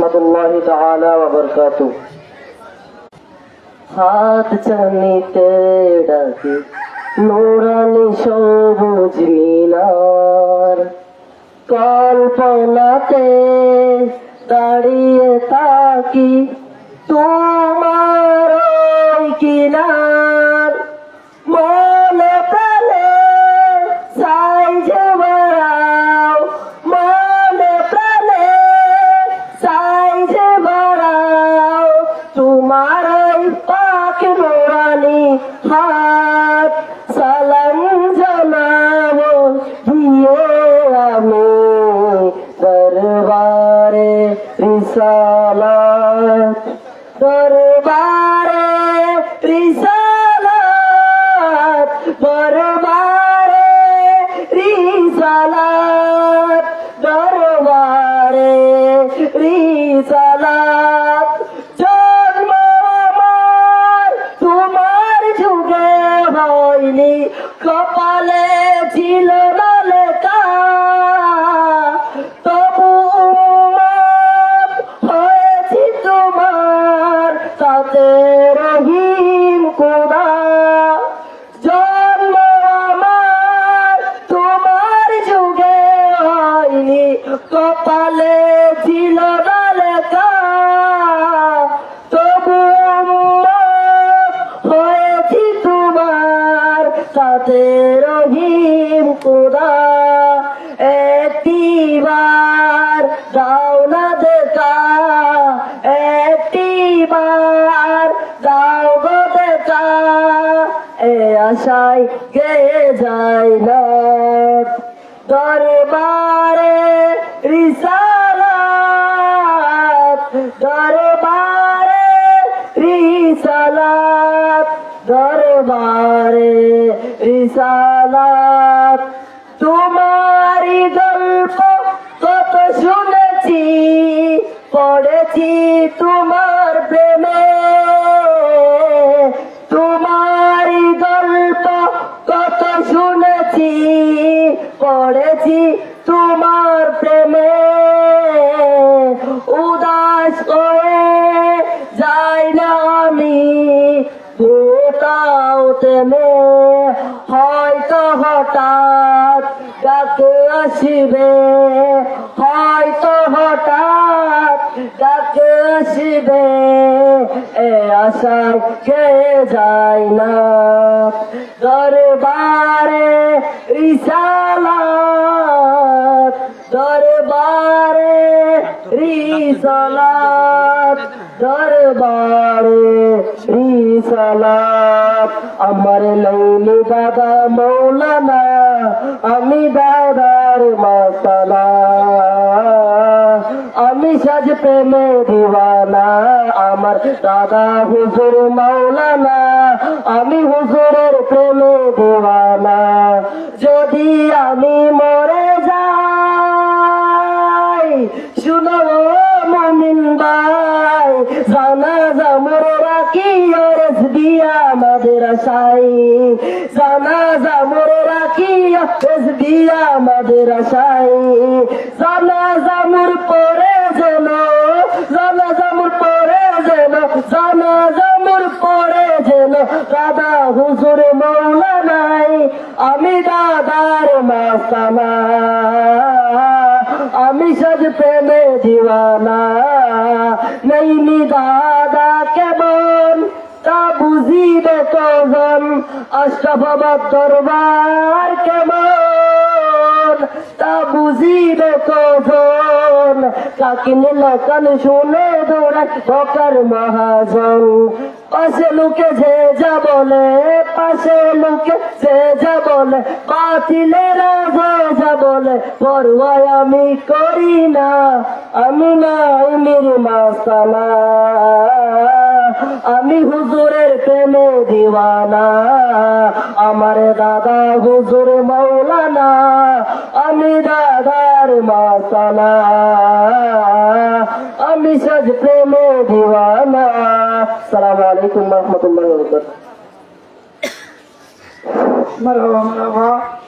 রহমতুল্লাহ বারাকাতুহু। হাত চানিতে ডাকে নোরানি সবুজ মিনার। কল্পনাতে দাঁড়িয়ে থাকি তোমার হাত সালাম জানাব আমি দরবারে রিসালাত। দরবারে রিসালাত দরবারে রিসালাত। কপালে ছিল দাও না দেখা একটিবার দাও গো দেখা এ আশায় গে না দরবারে রিসালাত দরবারে রিসালাত দরবারে রিসালাত। পড়েছি তোমার প্রেমে। তোমার গল্প কত শুনেছি পড়েছি হয়তো হঠাৎ ডাকে আসিবে, হয়তো হঠাৎ ডাকে আসিবে, এ আশায় কে যায় না? দরবারে রিসালাত দরবারে রিসালাত দরবারে রিসালাত। আমার লৌলি দাদা মৌলানা, আমি দাদার মাসালা। আমি সাজ প্রেমে দিওয়ানা, আমার দাদা হুজুর মৌলানা আমি হুজুরের প্রেমে দিওয়ানা। যদি আমি ভাই জানা জামর রাখি ওরস দিয়া মাদ্রাসাই জানা জামর রাখি ওরস দিয়া মাদ্রাসাই জানা জামুর পরে যেন জানা জামুর পরে যেন জানা জামুর পরে যেন দাদা হুজুর মৌলা নাই। আমি দাদার মাস্তানা আমি সাজ প্রেমে দিওয়ানা। নেইনি দাদা কেমন? তা বুঝিবে কজন? অষ্টভবত দরবার কেমন? তা বুঝিবে কজন? কাকিনে লকন শুনে দৌড়ায় বকার মহাজন। পাশে লুকে যে যা বলে, পাশে লুকে যে যা বলে, বাতিলেরা যে যা বলে পরোয়াই আমি করি না, আমি নাই মেরে মাস্তানা আমি হুজুরের প্রেমে দিওয়ানা, আমার দাদা হুজুর মৌলানা আমি দাদার মাসানা আমি সাজ প্রেমে দিওয়ানা। সালাম আলাইকুম রহমতুল্লাহ মারহাবা